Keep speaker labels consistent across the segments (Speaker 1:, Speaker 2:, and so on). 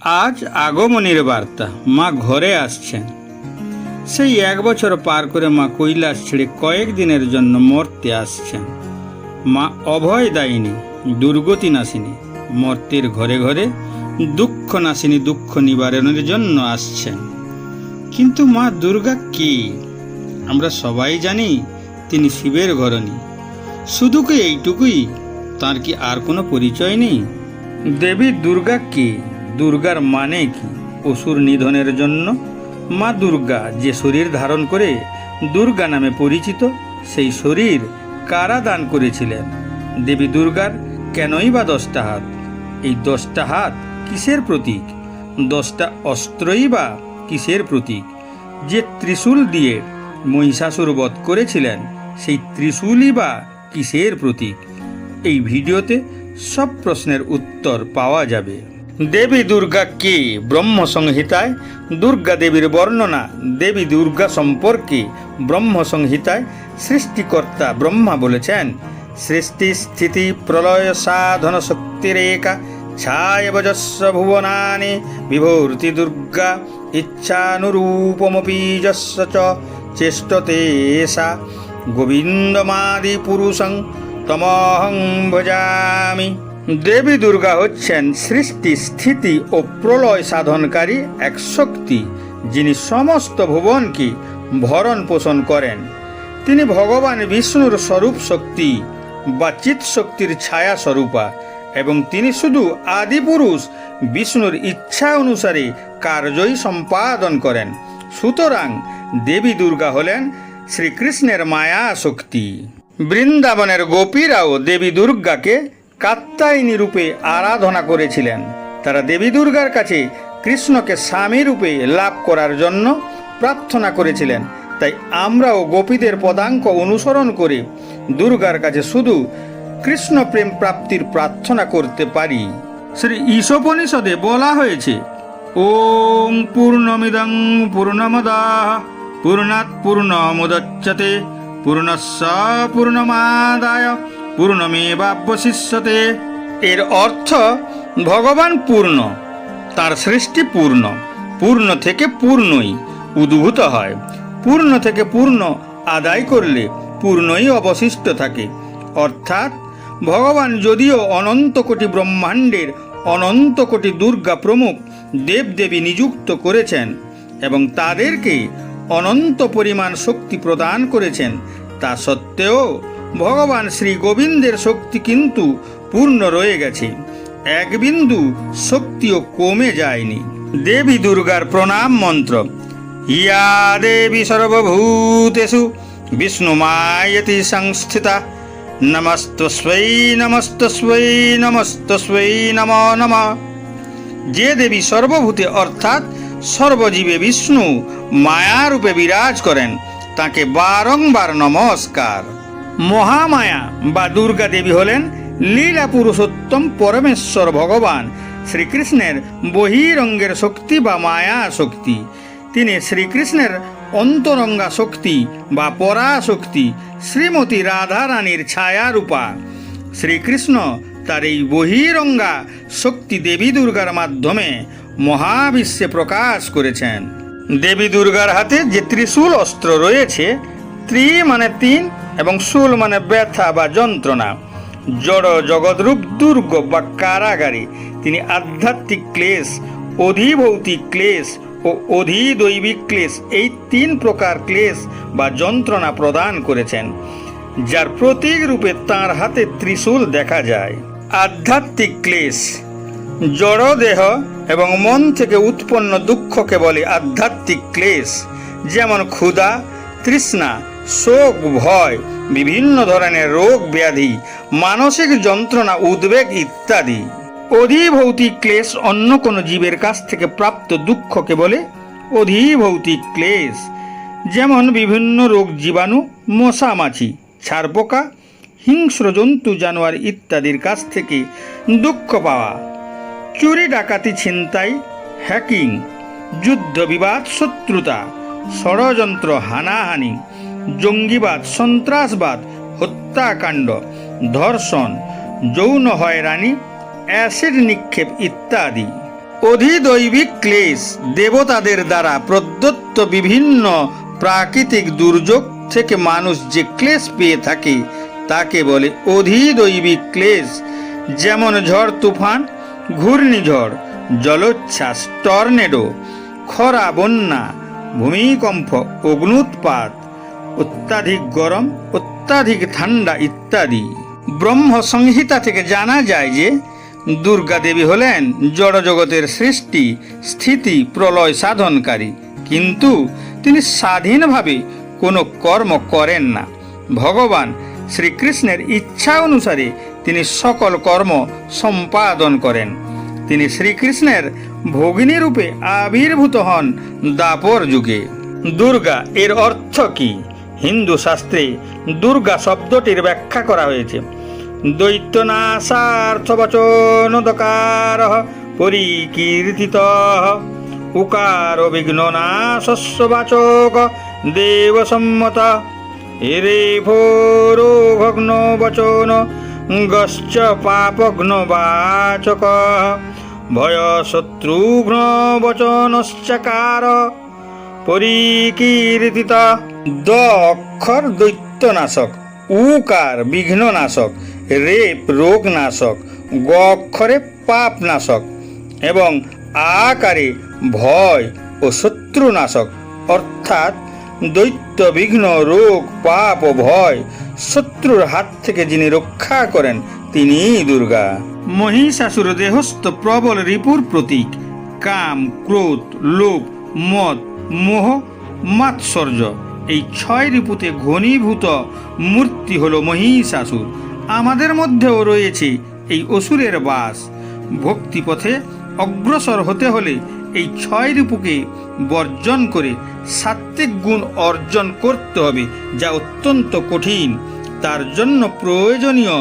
Speaker 1: আজ আগমনীর বার্তা। মা ঘরে আসছেন। সেই এক বছর পার করে মা কৈলাস ছেড়ে কয়েক দিনের জন্য মর্তে আসছেন। মা অভয় দায়িনী, দুর্গতি নাসিনী, মর্তের ঘরে ঘরে দুঃখ নাসিনী, দুঃখ নিবারণের জন্য আসছেন। কিন্তু মা দুর্গা কে? আমরা সবাই জানি তিনি শিবের ঘরণী। শুধু কি এইটুকুই? তার কি আর কোনো পরিচয় নেই? দেবী দুর্গা কে? দুর্গার মানে কি? অসুর নিধনের জন্য? মা দুর্গা যে শরীর ধারণ করে দুর্গা নামে পরিচিত, সেই শরীর কারা দান করেছিলেন? দেবী দুর্গার কেনই বা দশটা হাত? এই দশটা হাত কিসের প্রতীক? দশটা অস্ত্রই বা কিসের প্রতীক? যে ত্রিশূল দিয়ে মহিষাসুর বধ করেছিলেন, সেই ত্রিশূলই বা কিসের প্রতীক? এই ভিডিওতে সব প্রশ্নের উত্তর পাওয়া যাবে। দেবী দুর্গা কে ব্রহ্ম সংহিতায়? দুর্গা দেবীর বর্ণনা, দেবী দুর্গা সম্পর্কে ব্রহ্ম সংহিতায় সৃষ্টিকর্তা ব্রহ্মা বলেছেন। সৃষ্টি, স্থিতি, প্রলয়, সাধন শক্তিরেকা ছায়বজস্ব ভুবনানি বিভূতি দুর্গা, ইচ্ছানুরূপমপি যস্য চ চেষ্টতে সা, গোবিন্দমাদি পুরুষং, তমহং ভজামি। দেবী দুর্গা হচ্ছেন সৃষ্টি, স্থিতি ও প্রলয় সাধনকারী এক শক্তি, যিনি সমস্ত ভুবনকে ভরণ পোষণ করেন। তিনি ভগবান বিষ্ণুর স্বরূপ শক্তি বা চিৎ শক্তির ছায়া স্বরূপা এবং তিনি শুধু আদিপুরুষ বিষ্ণুর ইচ্ছা অনুসারে কার্যই সম্পাদন করেন। সুতরাং দেবী দুর্গা হলেন শ্রীকৃষ্ণের মায়া শক্তি। বৃন্দাবনের গোপীরাও দেবী দুর্গাকে কাত্তায়নী রূপে আরাধনা করেছিলেন। তারা দেবী দুর্গার কাছে কৃষ্ণকে স্বামী রূপে লাভ করার জন্য প্রার্থনা করেছিলেন। তাই আমরাও গোপীদের পদাঙ্ক অনুসরণ করে দুর্গার কাছে শুধু কৃষ্ণ প্রেম প্রাপ্তির প্রার্থনা করতে পারি। শ্রী ঈশোপনিষদে বলা হয়েছে, ওম পূর্ণমিদং পূর্ণমদা, পূর্ণাৎ পূর্ণমুদচ্যতে পূর্ণস্য পূর্ণমাদায়। পূর্ণমেবাবশিষ্যতে এর অর্থ ভগবান পূর্ণ, তার সৃষ্টি পূর্ণ পূর্ণ থেকে পূর্ণই উদ্ভূত হয়। পূর্ণ থেকে পূর্ণ আদায় করলে পূর্ণই অবশিষ্ট থাকে। অর্থাৎ ভগবান যদিও অনন্ত কোটি ব্রহ্মাণ্ডের অনন্ত কোটি দুর্গা প্রমুখ দেবদেবী নিযুক্ত করেছেন এবং তাদেরকে অনন্ত পরিমাণ শক্তি প্রদান করেছেন, তা সত্ত্বেও ভগবান শ্রী গোবিন্দের শক্তি কিন্তু পূর্ণ রয়ে গেছে। এক বিন্দু শক্তিও কমে যায়নি। দেবী দুর্গার প্রণাম মন্ত্র ইয়া দেবী সর্বভূতেষু বিষ্ণুমায়তি সংস্থিতা। নমস্তস্বৈ নমস্তস্বৈ নমস্তস্বৈ, নম নম। যে দেবী সর্বভূতে অর্থাৎ সর্বজীবে বিষ্ণু মায়ারূপে বিরাজ করেন, তাকে বারংবার নমস্কার। মহামায়া বা দুর্গা দেবী হলেন লীলা পুরুষোত্তম পরমেশ্বর ভগবান, শ্রীকৃষ্ণের বহিরঙ্গের শক্তি বা মায়া শক্তি। তিনি শ্রীকৃষ্ণের অন্তরঙ্গা শক্তি বা পরাশক্তি, শ্রীমতী রাধারানীর ছায়ারূপা। শ্রীকৃষ্ণ তার এই বহিরঙ্গা শক্তি দেবী দুর্গার মাধ্যমে মহাবিশ্বে প্রকাশ করেছেন। দেবী দুর্গার হাতে যে ত্রিশূল অস্ত্র রয়েছে, ত্রি মানে তিন এবং শূল মানে ব্যথা বা যন্ত্রণা। জড় জগৎরূপ দুর্গ বা কারাগারে তিনি আধ্যাত্মিক ক্লেশ, অধিভৌতিক ক্লেশ ও অধিদৈবিক ক্লেশ এই তিন প্রকার ক্লেশ বা যন্ত্রণা প্রদান করেছেন, যার প্রতীক রূপে তাঁর হাতে ত্রিশূল দেখা যায়। আধ্যাত্মিক ক্লেশ, জড় দেহ এবং মন থেকে উৎপন্ন দুঃখকে বলে আধ্যাত্মিক ক্লেশ, যেমন ক্ষুধা, তৃষ্ণা শোক, ভয়, বিভিন্ন ধরনের রোগ, ব্যাধি, মানসিক যন্ত্রণা, উদ্বেগ ইত্যাদি। অধিভৌতিক ক্লেশ অন্য কোনো জীবের কাছ থেকে প্রাপ্ত দুঃখকে বলে অধিভৌতিক ক্লেশ। যেমন বিভিন্ন রোগ জীবাণু মশা মাছি ছারপোকা হিংস্র জন্তু, জানোয়ার ইত্যাদির কাছ থেকে দুঃখ পাওয়া। চুরি, ডাকাতি, ছিনতাই, হ্যাকিং যুদ্ধ বিবাদ শত্রুতা, ষড়যন্ত্র, হানাহানি জঙ্গিবাদ, সন্ত্রাসবাদ, হত্যাকাণ্ড, ধর্ষণ, যৌন হয়রানি, অ্যাসিড নিক্ষেপ ইত্যাদি। অধিদৈবিক ক্লেশ দেবতাদের দ্বারা প্রদত্ত বিভিন্ন প্রাকৃতিক দুর্যোগ থেকে মানুষ যে ক্লেশ পেয়ে থাকে, তাকে বলে অধিদৈবিক ক্লেশ। যেমন ঝড় তুফান, ঘূর্ণিঝড়, জলোচ্ছ্বাস, টর্নেডো, খরা, বন্যা, ভূমিকম্প অগ্নুৎপাত অত্যাধিক গরম, অত্যাধিক ঠান্ডা ইত্যাদি। ব্রহ্ম সংহিতা থেকে জানা যায় যে, দুর্গা দেবী হলেন জড়জগতের সৃষ্টি, স্থিতি, প্রলয় সাধনকারী। কিন্তু তিনি স্বাধীনভাবে কোনো কর্ম করেন না। ভগবান শ্রীকৃষ্ণের ইচ্ছা অনুসারে তিনি সকল কর্ম সম্পাদন করেন। তিনি শ্রীকৃষ্ণের ভগিনী রূপে আবির্ভূত হন দাপর যুগে। দুর্গা এর অর্থ কি? হিন্দু শাস্ত্রে দুর্গা শব্দটির ব্যাখ্যা করা হয়েছে। দৈত্যনাশার্থবচনদকার পরিকীর্তিত উকার বিঘ্ন নাশস্যবাচক দেবসম্মত এরে ভোরো ভগ্ন বচন গশ্চ পাপঘ্ন বাচক ভয় শত্রুঘ্ন বচনশ্চকার পরিকীর্তিত দ অক্ষর দৈত্যনাশক, উকার বিঘ্ননাশক, রেপ রোগনাশক, গ অক্ষরে পাপনাশক এবং আকারে ভয় ও শত্রুনাশক, অর্থাৎ দৈত্য বিঘ্ন, রোগ, পাপ ও ভয় শত্রুর হাত থেকে যিনি রক্ষা করেন, তিনিই দুর্গা। মহিষাসুর দেহস্থ প্রবল রিপুর প্রতীক, কাম, ক্রোধ, লোভ, মদ, মোহ, মাৎসর্য। এই ছয় রিপুতে ঘনীভূত মূর্তি হল মহিষাসুর। আমাদের মধ্যেও রয়েছে এই অসুরের বাস। ভক্তিপথে অগ্রসর হতে হলে এই ছয় রিপুকে বর্জন করে সাত্ত্বিক গুণ অর্জন করতে হবে, যা অত্যন্ত কঠিন। তার জন্য প্রয়োজনীয়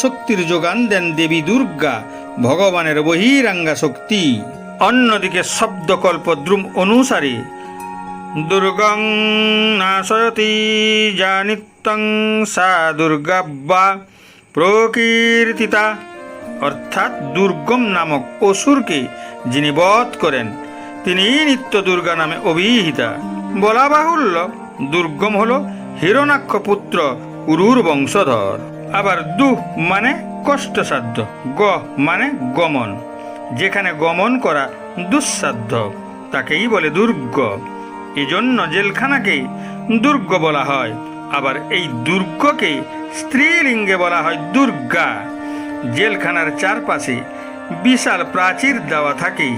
Speaker 1: শক্তির যোগান দেন দেবী দুর্গা, ভগবানের বহিরাঙ্গা শক্তি। অন্যদিকে শব্দকল্প দ্রুম অনুসারে দুর্গং নাশয়তি জানিত্যং সা দুর্গাব্বা প্রকীর্তিতা। অর্থাৎ দুর্গম নামক অসুরকে যিনি বধ করেন, তিনি নিত্য দুর্গা নামে অভিহিতা। বলা বাহুল্য, দুর্গম হল হিরণাক্ষ পুত্র উরুর বংশধর। আবার দু মানে কষ্টসাধ্য গ মানে গমন। যেখানে গমন করা দুঃসাধ্য, তাকেই বলে দুর্গ। এজন্য জেলখানাকে দুর্গ বলা হয়। আবার এই দুর্গকে স্ত্রীলিঙ্গে বলা হয় দুর্গা। জেলখানার চারপাশে বিশাল প্রাচীর দেওয়া থাকে,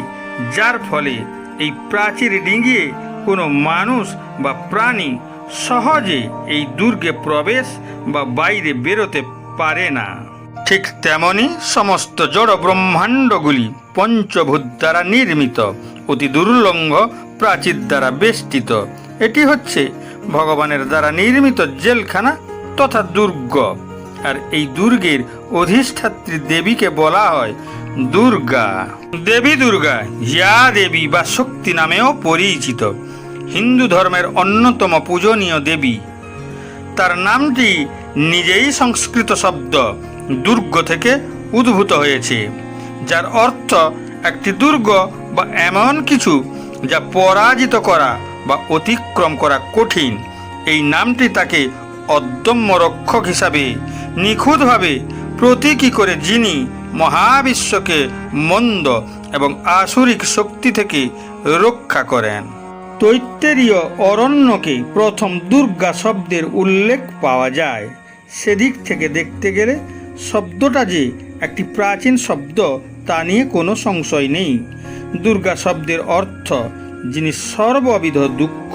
Speaker 1: যার ফলে এই প্রাচীর ডিঙ্গিয়ে কোনো মানুষ বা প্রাণী সহজে এই দুর্গে প্রবেশ বা বাইরে বেরোতে পারে না। ঠিক তেমনি সমস্ত জড় ব্রহ্মাণ্ডগুলি পঞ্চভূত দ্বারা নির্মিত। অতি দুর্লঙ্ঘ প্রাচীর দ্বারা বেষ্টিত। এটি হচ্ছে ভগবানের দ্বারা নির্মিত জেলখানা তথা দুর্গ। আর এই দুর্গের অধিষ্ঠাত্রী দেবীকে বলা হয় দুর্গা। দেবী দুর্গা ইয়া দেবী বা শক্তি নামেও পরিচিত। হিন্দু ধর্মের অন্যতম পূজনীয় দেবী। তার নামটি নিজেই সংস্কৃত শব্দ, দুর্গ থেকে উদ্ভূত হয়েছে, যার অর্থ একটি দুর্গ বা এমন কিছু যা পরাজিত করা বা অতিক্রম করা কঠিন, এই নামটি তাকে অদম্য রক্ষক হিসাবে নিখুঁতভাবে প্রতীকী করে যিনি মহাবিশ্বকে মন্দ এবং আসুরিক শক্তি থেকে রক্ষা করেন। তৈত্তেরীয় অরণ্যকে প্রথম দুর্গা শব্দের উল্লেখ পাওয়া যায়। সেদিক থেকে দেখতে গেলে শব্দটা যে একটি প্রাচীন শব্দ তা নিয়ে কোনো সংশয় নেই। দুর্গা শব্দের অর্থ, যিনি সর্ববিধ দুঃখ,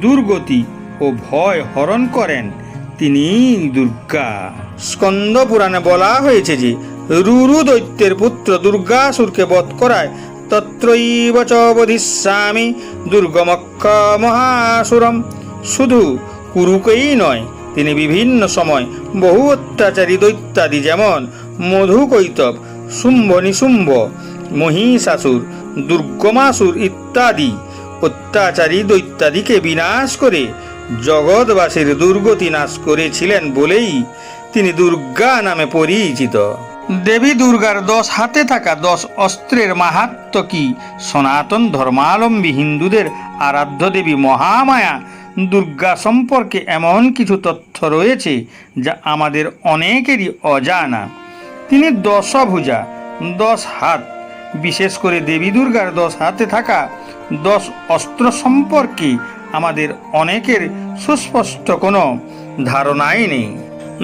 Speaker 1: দুর্গতি ও ভয় হরণ করেন তিনি দুর্গা। স্কন্দ পুরাণে বলা হয়েছে যে, রুরু দৈত্যের পুত্র দুর্গাসুরকে বধ করায়, তত্রৈব চ দুর্গমক্ষ মহাসুরম। শুধু কুরুকেই নয়, তিনি বিভিন্ন সময় বহু অত্যাচারী দৈত্যাদি যেমন মধুকৈতব শুম্ভ নিশুম্ভ, মহিষাসুর, দুর্গমাসুর ইত্যাদি। অত্যাচারী দৈত্যাদিকে বিনাশ করে জগৎবাসীর দুর্গতি নাশ করেছিলেন বলেই তিনি দুর্গা নামে পরিচিত। দেবী দুর্গার দশ হাতে থাকা দশ অস্ত্রের মাহাত্ম কি? সনাতন ধর্মাবলম্বী হিন্দুদের আরাধ্য দেবী মহামায়া, দুর্গা সম্পর্কে এমন কিছু তথ্য রয়েছে যা আমাদের অনেকেরই অজানা। তিনি দশভুজা দশ হাত। বিশেষ করে দেবী দুর্গার দশ হাতে থাকা দশ অস্ত্র সম্পর্কে আমাদের অনেকের সুস্পষ্ট কোনো ধারণাই নেই।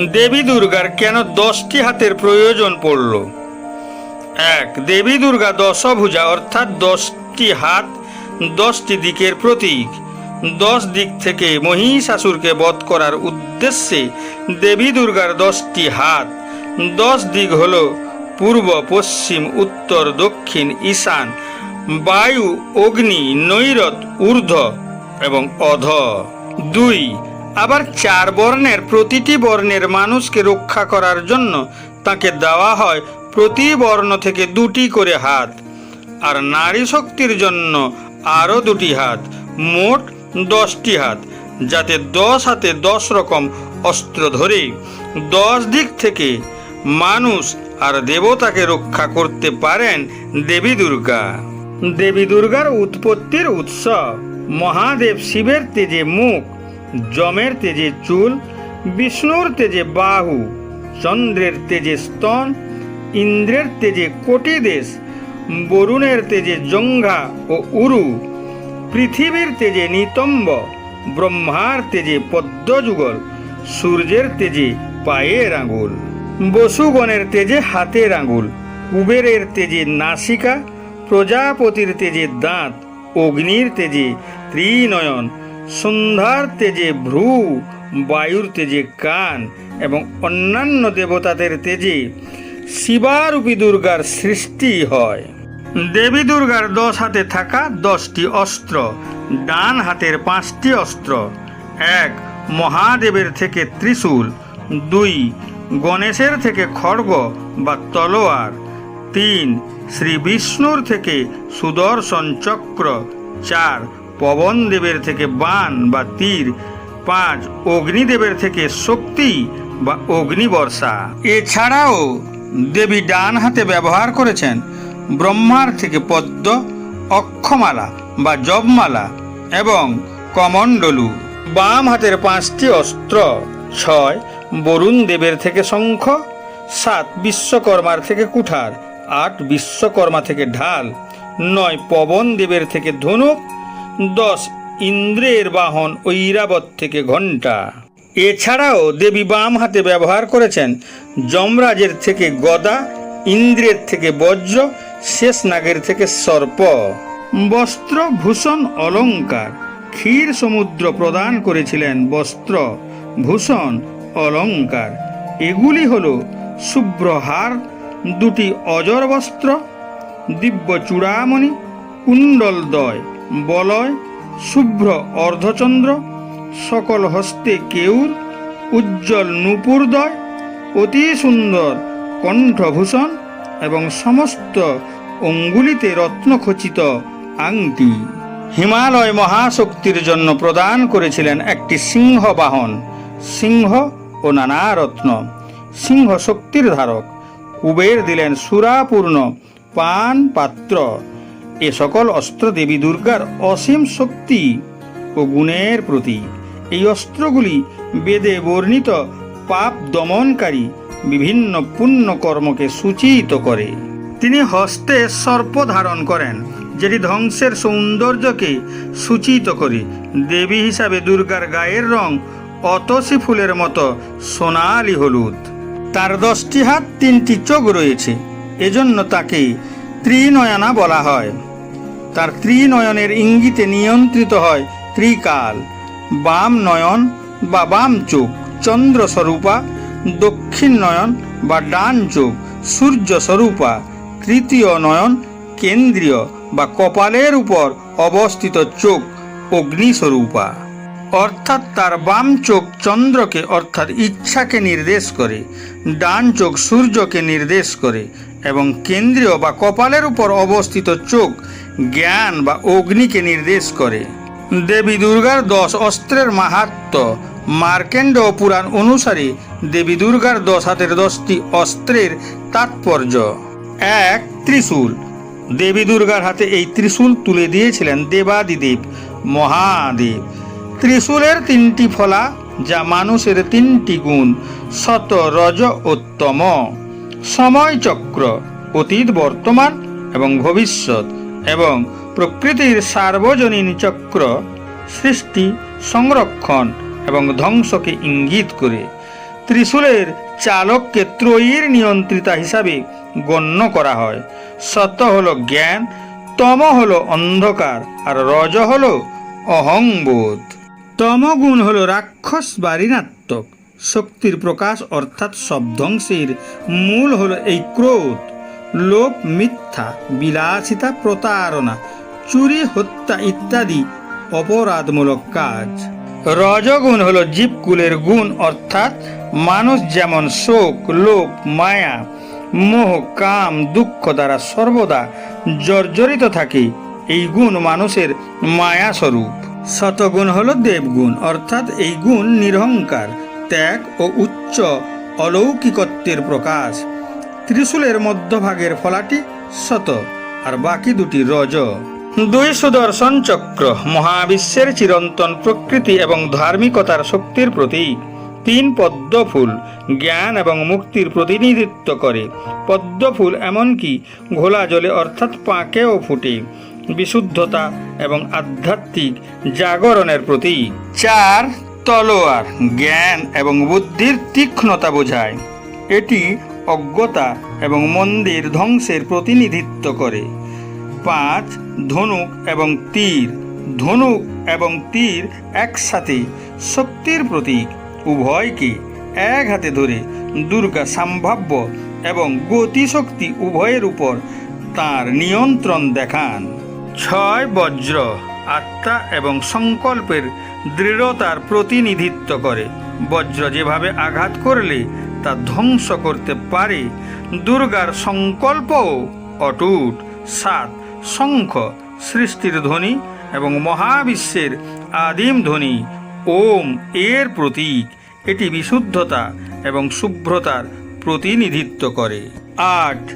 Speaker 1: দেবী দুর্গার কেন দশটি হাতের প্রয়োজন পড়ল? এক, দেবী দুর্গা দশভুজা অর্থাৎ দশটি হাত, দশটি দিকের প্রতীক। দশ দিক থেকে মহিষাসুরকে বধ করার উদ্দেশ্যে দেবী দুর্গার দশটি হাত দশ দিক হল পূর্ব, পশ্চিম, উত্তর, দক্ষিণ, ঈশান, বায়ু, অগ্নি, নৈরত, ঊর্ধ্ব এবং অধ। দুই, আবার চার বর্ণের প্রতিটি বর্ণের মানুষকে রক্ষা করার জন্য তাকে দেওয়া হয় প্রতি বর্ণ থেকে দুটি করে হাত। আর নারী শক্তির জন্য আরও দুটি হাত, মোট দশটি হাত, যাতে দশ হাতে দশ রকম অস্ত্র ধরে। দশ দিক থেকে মানুষ আর দেবতাকে রক্ষা করতে পারেন দেবী দুর্গা। দেবী দুর্গার উৎপত্তির উৎসব মহাদেব শিবের তেজে মুখ, যমের তেজে চুল, বিষ্ণুর তেজে বাহু, চন্দ্রের তেজে স্তন, ইন্দ্রের তেজে কোটি দেশ, বরুণের তেজে জঙ্ঘা ও উরু, পৃথিবীর তেজে নিতম্ব, ব্রহ্মার তেজে পদ্মযুগল, সূর্যের তেজে পায়ের আঙুল। বসুগণের তেজে হাতের আঙুল, কুবেরের তেজে নাসিকা, প্রজাপতির তেজে দাঁত, অগ্নির তেজে ত্রিনয়ন, সন্ধ্যার তেজে ভ্রু, বায়ুর তেজে কান এবং অন্যান্য দেবতাদের তেজে শিবারূপী দুর্গার সৃষ্টি হয়। দেবী দুর্গার দশ হাতে থাকা দশটি অস্ত্র, ডান হাতের পাঁচটি অস্ত্র, এক মহাদেবের থেকে ত্রিশূল, দুই গণেশের থেকে খড়গ বা তলোয়ার। তিন, শ্রী বিষ্ণুর থেকে সুদর্শন চক্র। চার, পবন দেবের থেকে বান বা তীর। পাঁচ, অগ্নিদেবের থেকে শক্তি বা অগ্নিবর্ষা। এছাড়াও দেবী ডান হাতে ব্যবহার করেছেন ব্রহ্মার থেকে পদ্ম, অক্ষমালা বা জবমালা এবং কমণ্ডলু। বাম হাতের পাঁচটি অস্ত্র, ছয় বরুণ দেবের থেকে শঙ্খ, সাত বিশ্বকর্মার থেকে কুঠার, আট বিশ্বকর্মা থেকে ঢাল, নয় পবন দেবের থেকে ধনুক, দশ ইন্দ্রের বাহন ঐরাবত থেকে ঘণ্টা। এছাড়াও দেবী বাম হাতে ব্যবহার করেছেন যমরাজের থেকে গদা, ইন্দ্রের থেকে বজ্র শেষ নাগের থেকে সর্প। বস্ত্র ভূষণ অলঙ্কার, ক্ষীর সমুদ্র প্রদান করেছিলেন বস্ত্র, ভূষণ অলঙ্কার এগুলি হল শুভ্র হার দুটি অজর বস্ত্র, দিব্য চূড়ামণি কুণ্ডলদয় বলয়, শুভ্র অর্ধচন্দ্র, সকল হস্তে কেউর, উজ্জ্বল নূপুরদয় অতি সুন্দর কণ্ঠভূষণ এবং সমস্ত অঙ্গুলিতে রত্নখচিত আংটি। হিমালয় মহাশক্তির জন্য প্রদান করেছিলেন একটি সিংহ বাহন সিংহ ও নানা রত্ন সিংহ শক্তির ধারক। কুবের দিলেন সুরাপূর্ণ পান পাত্র। এ সকল অস্ত্র দেবী দুর্গার অসীম শক্তি ও গুণের প্রতি এই অস্ত্রগুলি বেদে বর্ণিত পাপ দমনকারী বিভিন্ন পুণ্য কর্মকে সূচিত করে। তিনি হস্তে সর্প ধারণ করেন, যেটি ধ্বংসের সৌন্দর্যকে সূচিত করে। দেবী হিসাবে দুর্গার গায়ের রং অতসী ফুলের মতো সোনালি হলুদ। তার দশটি হাত, তিনটি চোখ রয়েছে। এজন্য তাকে ত্রিনয়না বলা হয়। তার ত্রিনয়নের ইঙ্গিতে নিয়ন্ত্রিত হয় ত্রিকাল, বাম নয়ন বা বাম চোখ চন্দ্রস্বরূপা দক্ষিণ নয়ন বা ডান চোখ, সূর্য স্বরূপা, তৃতীয় নয়ন কেন্দ্রীয় বা কপালের উপর অবস্থিত চোখ, অগ্নিস্বরূপা। অর্থাৎ তার বাম চোখ চন্দ্রকে, অর্থাৎ ইচ্ছাকে নির্দেশ করে, ডান চোখ সূর্যকে নির্দেশ করে এবং কেন্দ্রীয় বা কপালের উপর অবস্থিত চোখ জ্ঞান বা অগ্নিকে নির্দেশ করে। দেবী দুর্গার দশ অস্ত্রের মাহাত্ম মার্কেন্ড পুরাণ অনুসারে দেবী দুর্গার দশ হাতের দশটি অস্ত্রের তাৎপর্য। এক, ত্রিশূল। দেবী দুর্গার হাতে এই ত্রিশূল তুলে দিয়েছিলেন দেবাদিদেব, মহাদেব। ত্রিশূলের তিনটি ফলা, যা মানুষের তিনটি গুণ, শত রজ উত্তম। সময় চক্র, অতীত, বর্তমান এবং ভবিষ্যৎ, এবং প্রকৃতির সার্বজনীন চক্র, সৃষ্টি, সংরক্ষণ এবং ধ্বংসকে ইঙ্গিত করে। ত্রিশূলের চালককে ত্রয়ীর নিয়ন্ত্রিতা হিসাবে গণ্য করা হয়। সত্য হলো জ্ঞান, তম হলো অন্ধকার, আর রজ হলো অহংবোধ। তমগুণ হলো রাক্ষস বা ঋণাত্মক। শক্তির প্রকাশ অর্থাৎ ধ্বংসের মূল হলো এই ক্রোধ। লোভ, মিথ্যা, বিলাসিতা, প্রতারণা, চুরি, হত্যা ইত্যাদি অপরাধমূলক কাজ। রজগুণ হলো জীবকুলের গুণ অর্থাৎ মানুষ যেমন শোক, লোভ, মায়া, মোহ, কাম, দুঃখ দ্বারা সর্বদা জর্জরিত থাকে, এই গুণ মানুষের মায়া স্বরূপ শতগুণ হল দেবগুণ, অর্থাৎ এই গুণ নিরহংকার, ত্যাগ ও উচ্চ অলৌকিকত্বের প্রকাশ। ত্রিশূলের মধ্যভাগের ফলাটি শত, আর বাকি দুটি রজ। দুই সুদর্শন চক্র, মহাবিশ্বের চিরন্তন প্রকৃতি এবং ধার্মিকতার শক্তির প্রতীক। তিন পদ্মফুল, জ্ঞান এবং মুক্তির প্রতিনিধিত্ব করে। পদ্মফুল এমনকি ঘোলা জলে, অর্থাৎ পাঁকেও ফুটে। বিশুদ্ধতা এবং আধ্যাত্মিক জাগরণের প্রতীক। চার, তলোয়ার, জ্ঞান এবং বুদ্ধির তীক্ষ্ণতা বোঝায়। এটি অজ্ঞতা এবং মন্দির ধ্বংসের প্রতিনিধিত্ব করে। পাঁচ, ধনুক এবং তীর। ধনুক এবং তীর একসাথে শক্তির প্রতীক। উভয়কে এক হাতে ধরে দুর্গা সম্ভাব্য এবং গতিশক্তি উভয়ের উপর তার নিয়ন্ত্রণ দেখান। ছয় বজ্র আত্মা এবং সংকল্পের দৃঢ়তার প্রতিনিধিত্ব করে। বজ্র যেভাবে আঘাত করলে, তা ধ্বংস করতে পারে। দুর্গার সংকল্পও অটুট। সাত, শঙ্খ, সৃষ্টির ধ্বনি এবং মহাবিশ্বের আদিম ধ্বনি। ওম, এর প্রতীক। এটি বিশুদ্ধতা এবং শুভ্রতার প্রতিনিধিত্ব করে। আট,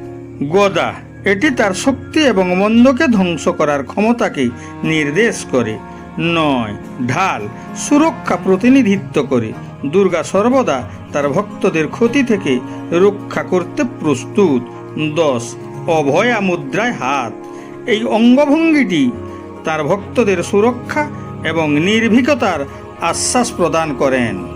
Speaker 1: গদা। এটি তার শক্তি এবং মন্দকে ধ্বংস করার ক্ষমতাকে নির্দেশ করে। নয়, ঢাল সুরক্ষা প্রতিনিধিত্ব করে। দুর্গা সর্বদা তার ভক্তদের ক্ষতি থেকে রক্ষা করতে প্রস্তুত। দশ, অভয়া মুদ্রায় হাত। এই অঙ্গভঙ্গিটি তার ভক্তদের সুরক্ষা এবং নির্ভীকতার আশ্বাস প্রদান করেন।